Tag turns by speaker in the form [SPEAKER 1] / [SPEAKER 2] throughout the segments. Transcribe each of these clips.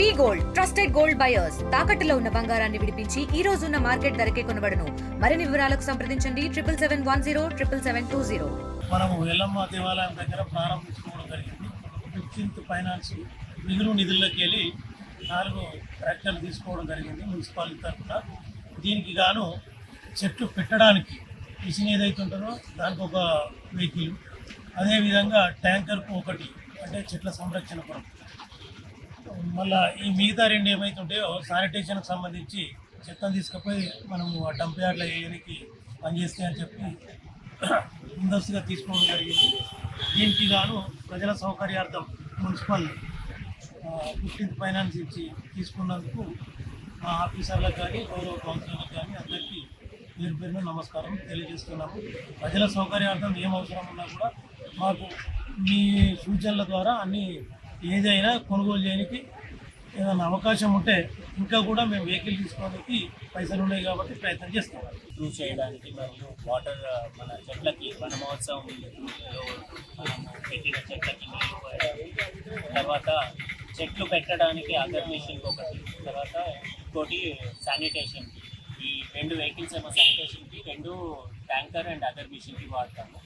[SPEAKER 1] V gold trusted gold buyers తాకట్టులో ఉన్న బంగారాన్ని విడిపించి ఈ రోజు ఉన్న మార్కెట్ ధరకే కొనబడను. మరిన్ని వివరాలకు సంప్రదించండి. Triple seven one zero triple seven two zero.
[SPEAKER 2] మనము ఎల్లమ్మ దేవాలయం దగ్గర ప్రారంభించుకోవడం జరిగింది. ఫిఫ్టీన్త్ ఫైనాన్స్ మిగులు నిధుల్లోకి వెళ్ళి నాలుగు ట్రాక్టర్లు తీసుకోవడం జరిగింది మున్సిపాలిటీ తరఫున. దీనికి గాను చెట్లు పెట్టడానికి మిషన్ ఏదైతే ఉంటుందో దానికి ఒక వెహికల్. అదేవిధంగా ట్యాంకర్కు ఒకటి అంటే చెట్ల సంరక్షణ కొరకు. మళ్ళా ఈ మిగతా రెండు ఏమైతే ఉంటాయో శానిటేషన్కి సంబంధించి చెత్తను తీసుకుపోయి మనము ఆ డంప్ యార్డ్ల వేయడానికి పనిచేస్తాయి అని చెప్పి ముందస్తుగా తీసుకోవడం జరిగింది. దీనికి గాను ప్రజల సౌకర్యార్థం మున్సిపల్ ఫిఫ్టీన్త్ ఫైనాన్స్ ఇచ్చి తీసుకున్నందుకు మా ఆఫీసర్లకు కానీ గౌరవ కౌన్సిలర్లకు కానీ అందరికీ పేరు పేరున నమస్కారం తెలియజేస్తున్నాము. ప్రజల సౌకర్యార్థం ఏం అవసరం ఉన్నా కూడా మాకు మీ సూచనల ద్వారా అన్ని ఏదైనా కొనుగోలు చేయడానికి ఏదైనా అవకాశం ఉంటే ఇంకా కూడా మేము వెహికల్ తీసుకోవడానికి పైసలు ఉన్నాయి కాబట్టి ప్రయత్నం చేస్తాం.
[SPEAKER 3] ఇంప్రూవ్ చేయడానికి మరియు వాటర్ మన చెట్లకి వన మహోత్సవం మనము పెట్టిన చెట్లకి నీళ్ళు పోయడం. తర్వాత చెట్లు పెట్టడానికి అగర్ మిషన్ ఒకటి. తర్వాత ఇంకోటి శానిటేషన్ ఈ రెండు వెహికల్స్ ఏమో శానిటేషన్కి రెండు ట్యాంకర్ అండ్ అదర్ మిషన్కి వాడతాము.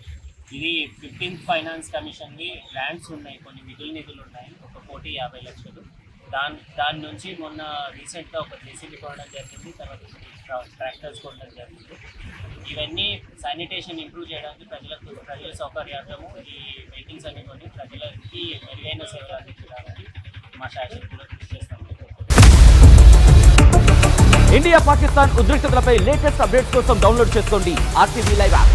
[SPEAKER 3] ఇది ఫిఫ్టీన్త్ ఫైనాన్స్ కమిషన్వి ల్యాండ్స్ ఉన్నాయి కొన్ని మిగులు నిధులు ఉన్నాయి. ఒక కోటి యాభై లక్షలు. దాని దాని నుంచి మొన్న రీసెంట్గా ఒక జేసీబీ కొనడం జరిగింది తర్వాత ట్రాక్టర్స్ కొనడం జరిగింది. ఇవన్నీ శానిటేషన్ ఇంప్రూవ్ చేయడానికి ప్రజలకు ప్రజల సౌకర్యార్థము ఈ వెహికల్స్ అన్ని కొన్ని ప్రజలకి మెరుగైన సేవలు అందించడానికి మా శాసనసభ్యులు కృషి చేస్తాము
[SPEAKER 4] ఇండియా పాకిస్తాన్ ఉద్రిక్తతలపై లేటెస్ట్ అప్డేట్స్ కోసం డౌన్లోడ్ చేసుకోండి ఆర్టీవీ లైవ్ యాప్.